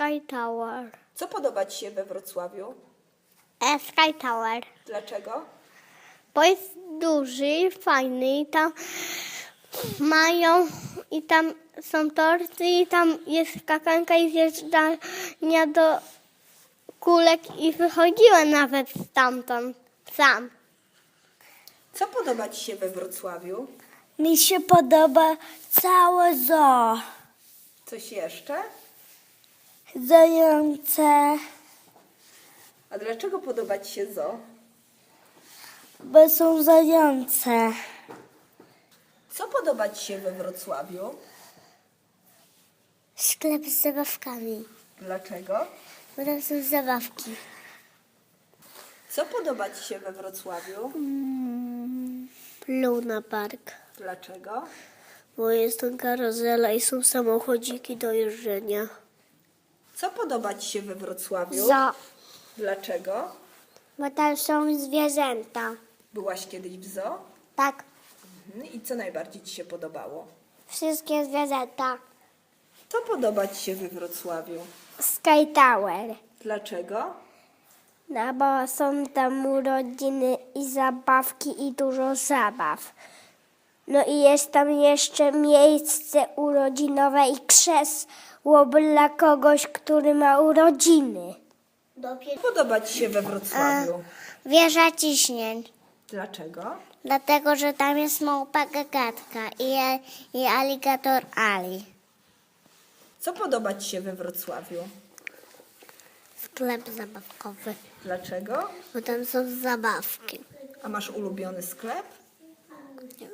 Sky Tower. Co podoba Ci się we Wrocławiu? E, Sky Tower. Dlaczego? Bo jest duży, fajny i tam mają i tam są torty i tam jest skakanka i zjeżdżania do kulek i wychodziłem nawet stamtąd sam. Co podoba Ci się we Wrocławiu? Mi się podoba całe zoo. Coś jeszcze? Zające, A dlaczego podoba Ci się zoo? bo są zające. Co podoba Ci się we Wrocławiu? Sklep z zabawkami, Dlaczego? bo tam są zabawki. Co podoba Ci się we Wrocławiu? Mm, Luna Park, Dlaczego? bo jest tam karuzela i są samochodziki do jeżdżenia. Co podoba Ci się we Wrocławiu? Za, Dlaczego? bo tam są zwierzęta. Byłaś kiedyś w zoo? Tak, Mhm. I co najbardziej Ci się podobało? wszystkie zwierzęta. Co podoba Ci się we Wrocławiu? Sky Tower. Dlaczego? No bo są tam urodziny i zabawki i dużo zabaw. No i jest tam jeszcze miejsce urodzinowe i krzesło dla kogoś, który ma urodziny. Podoba Ci się we Wrocławiu? Wieża ciśnień. Dlaczego? Dlatego, że tam jest małpa gagatka i, i aligator Ali. Co podoba Ci się we Wrocławiu? Sklep zabawkowy, Dlaczego? bo tam są zabawki. A masz ulubiony sklep? Nie